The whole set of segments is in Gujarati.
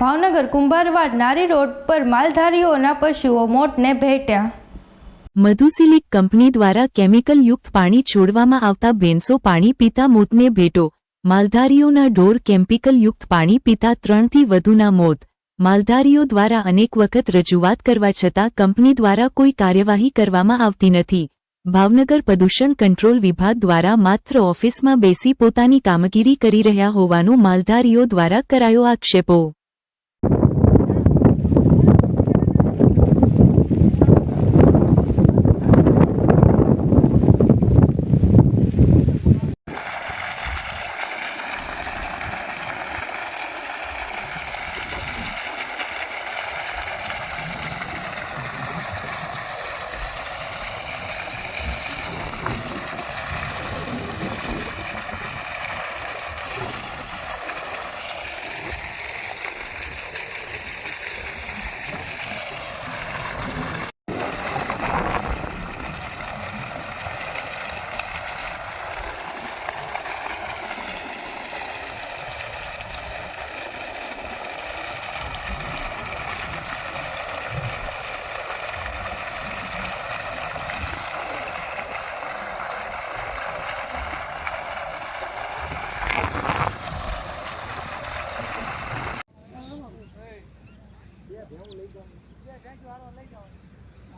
ભાવનગર કુંભારવાડ નારી રોડ પર માલધારીઓના પશુઓ મોતને ભેટ્યા. મધુસિલિક કંપની દ્વારા કેમિકલયુક્ત પાણી છોડવામાં આવતા ભેંસો પાણી પીતા મોતને ભેટો. માલધારીઓના ઢોર કેમિકલયુક્ત પાણી પીતા ત્રણથી વધુના મોત. માલધારીઓ દ્વારા અનેક વખત રજૂઆત કરવા છતાં કંપની દ્વારા કોઈ કાર્યવાહી કરવામાં આવતી નથી. ભાવનગર પ્રદૂષણ કંટ્રોલ વિભાગ દ્વારા માત્ર ઓફિસમાં બેસી પોતાની કામગીરી કરી રહ્યા હોવાનું માલધારીઓ દ્વારા કરાયો આક્ષેપો.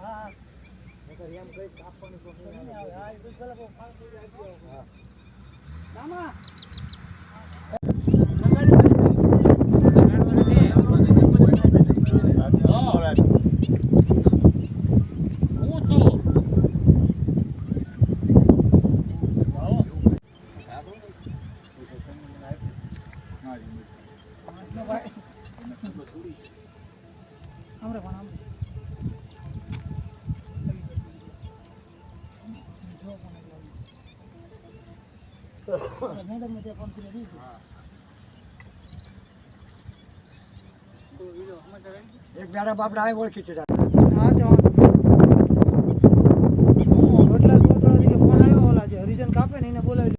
હા નકર એમ કઈ કાપવાની કોશિશ તો પેલા બહુ ફાલ થઈ જાય હા રામા Hombre, એક દાડા બાપડા આ ઓળખી છે હા તે ફોન આવ્યો ઓલા છે હરિજન કાપે ને એને બોલાવી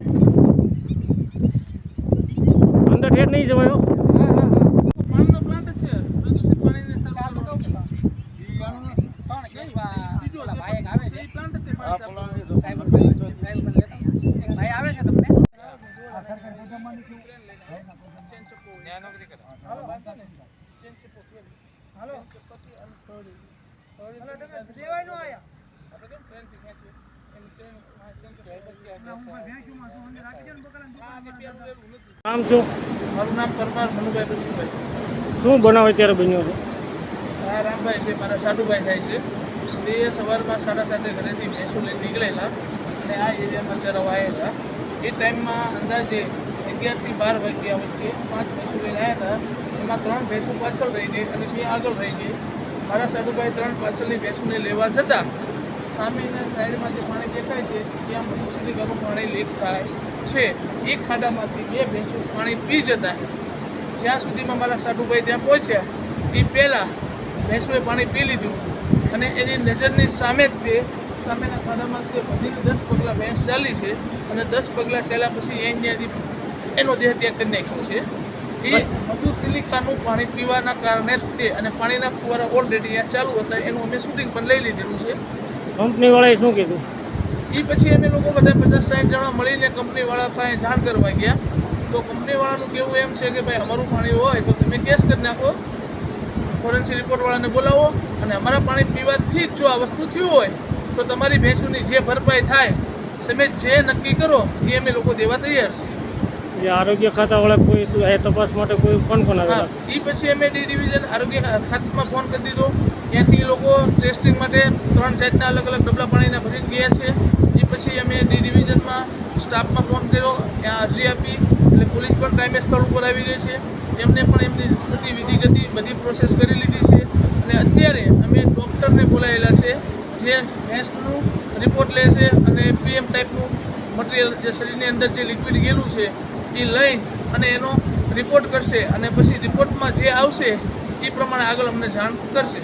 અંદર ઠેઠ નહીં જવાયો હા હા હા પાણીનો પ્લાન્ટ જ છે પ્રદૂષિત પાણીને સાફ કરવાનો. બીજો છે, એ પ્લાન્ટ જ તે પાણી સાફ કરવાનો. હાલો, વાંધો નહીં. ચેન ચપ્પો કેમ? હાલો. ચપ્પો છે અને થોડી. થોડી હાલો, તમે થોડી દેવાય નો આયા આપણે કેમ ટ્રેનથી ખેંચીએ? એમ ટ્રેન, હા, ચેન ચપ્પો ઉપર ના, હું ભાઈ ભેંસુમાં છું. અંદર રાખી દે ને બકાલાની હા, અને દુકાનમાં. પેલું એવું નથી. નામ શું? મારું નામ પરમાર મનુભાઈ બચુભાઈ. શું બનાવ અત્યારે બન્યો છે? આ રામભાઈ છે મારા સાધુભાઈ થાય છે. તે સવારમાં સાડા સાતે ઘરેથી ભેંસો લઈ નીકળેલા અને આ એરિયામાં ચરવા આવેલા એ ટાઈમમાં અંદાજે અગિયારથી બાર વાગ્યા વચ્ચે પાંચ ભેંસો લઈને આવ્યા હતા. એમાં ત્રણ ભેંસો પાછળ રહી ગઈ અને બે આગળ રહી ગઈ. મારા સાટુભાઈ ત્રણ પાછળની ભેંસોને લેવા જતા સામેના સાઈડમાં જે પાણી દેખાય છે. ત્યાં મોટું સુધી ઘણું પાણી લીક થાય છે. એ ખાડામાંથી બે ભેંસો પાણી પી જતા જ્યાં સુધીમાં મારા સાટુભાઈ ત્યાં પહોંચ્યા. એ પહેલાં ભેંસોએ પાણી પી લીધું અને એની નજરની સામે જ તે સામેના ખાડામાં તે વધીને દસ પગલાં ભેંસ ચાલી છે અને દસ પગલાં ચાલ્યા પછી એ ત્યાંથી એનો દેહ ત્યાગ કરી નાખ્યો છે. એ વધુ સિલિકાનું પાણી પીવાના કારણે તે અને પાણીના ફુવારા ઓલરેડી અહીંયા ચાલુ હતા એનું અમે શૂટિંગ પણ લઈ લીધેલું છે. કંપનીવાળાએ શું કીધું? એ પછી અમે લોકો બધા પચાસ સાઠ જણા મળીને કંપનીવાળા પાસે જાણ કરવા ગયા. તો કંપનીવાળાનું કેવું એમ છે કે ભાઈ અમારું પાણી હોય તો તમે કેસ કરી નાખો. ફોરેન્સિક રિપોર્ટવાળાને બોલાવો અને અમારા પાણી પીવાથી જ જો આ વસ્તુ થયું હોય તો તમારી ભેંસોની જે ભરપાઈ થાય તમે જે નક્કી કરો એ અમે લોકો દેવા તૈયાર છીએ. જે આરોગ્ય ખાતાવાળા કોઈ એ તપાસ માટે કોઈ ફોન હા આવેલા. એ પછી અમે ડી ડિવિઝન આરોગ્ય ખાતામાં ફોન કરી દીધો. ત્યાંથી લોકો ટેસ્ટિંગ માટે ત્રણ જાતના અલગ અલગ ડબલા પાણીના ભરીને ગયા છે. એ પછી અમે ડી ડિવિઝનમાં સ્ટાફમાં ફોન કર્યો. ત્યાં અરજી આપી. એટલે પોલીસ પણ ટાઈમે સ્થળ ઉપર આવી ગઈ છે. એમને પણ એમની બધી વિધિગતિ બધી પ્રોસેસ કરી લીધી છે. અને અત્યારે અમે ડૉક્ટરને બોલાવેલા છે જે ભેંસનું રિપોર્ટ લે છે અને પીએમ ટાઈપનું મટીરિયલ જે શરીરની અંદર જે લિક્વિડ ગયેલું છે એ લઈને અને એનો રિપોર્ટ કરશે અને પછી રિપોર્ટમાં જે આવશે એ પ્રમાણે આગળ અમને જાણ કરશે.